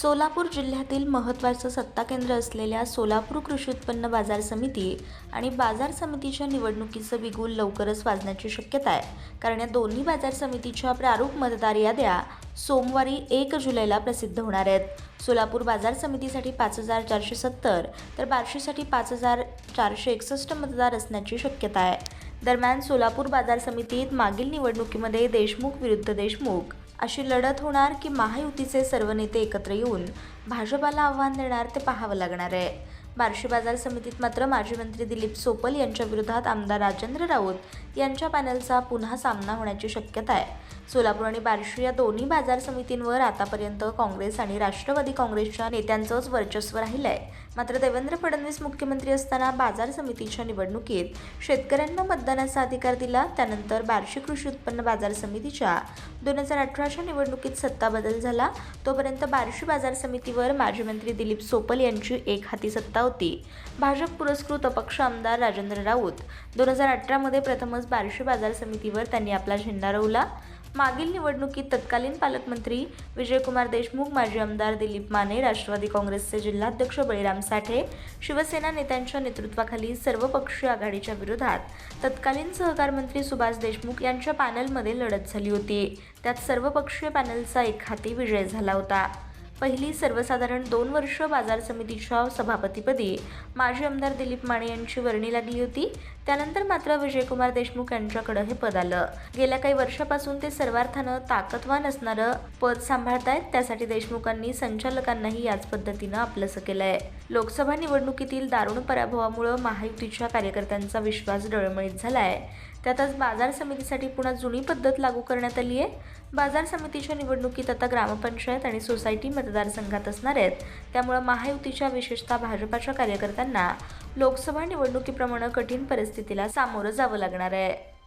सोलापूर जिल्ह्यातील महत्त्वाचं सत्ता केंद्र असलेल्या सोलापूर कृषी उत्पन्न बाजार समिती आणि बाजार समितीच्या निवडणुकीचं बिगुल लवकरच वाजण्याची शक्यता आहे. कारण या दोन्ही बाजार समितीच्या प्रारूप मतदार याद्या सोमवारी एक जुलैला प्रसिद्ध होणार आहेत. सोलापूर बाजार समितीसाठी पाच हजार चारशे सत्तर तर बार्शीसाठी पाच हजार चारशे एकसष्ट मतदार असण्याची शक्यता आहे. दरम्यान सोलापूर बाजार समितीत मागील निवडणुकीमध्ये देशमुख विरुद्ध देशमुख अशी लढत होणार की महायुतीचे सर्व नेते एकत्र येऊन भाजपाला आव्हान देणार ते पाहावं लागणार आहे. बार्शी बाजार समितीत मात्र माजी मंत्री दिलीप सोपल यांच्या विरोधात आमदार राजेंद्र राऊत यांच्या पॅनलचा पुन्हा सामना होण्याची शक्यता आहे. सोलापूर आणि बार्शी या दोन्ही बाजार समितींवर आतापर्यंत काँग्रेस आणि राष्ट्रवादी काँग्रेसच्या नेत्यांचंच वर्चस्व राहिलं आहे. मात्र देवेंद्र फडणवीस मुख्यमंत्री असताना बाजार समितीच्या निवडणुकीत शेतकऱ्यांना मतदानाचा अधिकार दिला त्यानंतर बार्शी कृषी उत्पन्न बाजार समितीच्या दोन हजार अठराच्या निवडणुकीत सत्ता बदल झाला. तोपर्यंत बार्शी बाजार समितीवर माजी मंत्री दिलीप सोपल यांची एक हाती सत्ता होती भाजप पुरस्कृत अपक्ष आमदार राजेंद्र राऊत. दोन हजार अठरामध्ये प्रथमच बार्शी बाजार समितीवर त्यांनी आपला झेंडा रोवला. मागील निवडणुकीत तत्कालीन पालकमंत्री विजयकुमार देशमुख माजी आमदार दिलीप माने राष्ट्रवादी काँग्रेसचे जिल्हाध्यक्ष बळीराम साठे शिवसेना नेत्यांच्या नेतृत्वाखाली सर्वपक्षीय आघाडीच्या विरोधात तत्कालीन सहकार मंत्री सुभाष देशमुख यांच्या पॅनलमध्ये लढत झाली होती. त्यात सर्वपक्षीय पॅनलचा एक हाती विजय झाला होता. पहिली सर्वसाधारण दोन वर्ष बाजार समितीच्या सभापतीपदी माजी आमदार दिलीप माने यांची वर्णी लागली होती. त्यानंतर मात्र विजयकुमार देशमुख यांच्याकडे हे पद आलं. गेल्या काही वर्षापासून ते सर्वार्थानं ताकदवान असणारं पद सांभाळतायत त्यासाठी देशमुखांनी संचालकांनाही याच पद्धतीनं आपलंसं केलंय. लोकसभा निवडणुकीतील दारुण पराभवामुळं महायुतीच्या कार्यकर्त्यांचा विश्वास डळमळीत झालाय. त्यातच बाजार समितीसाठी पुन्हा जुनी पद्धत लागू करण्यात आली आहे. बाजार समितीच्या निवडणुकीत आता ग्रामपंचायत आणि सोसायटी मतदारसंघात असणार आहेत. त्यामुळं महायुतीच्या विशेषतः भाजपाच्या कार्यकर्त्यांना लोकसभा निवडणुकीप्रमाणे कठीण परिस्थितीला सामोरं जावं लागणार आहे.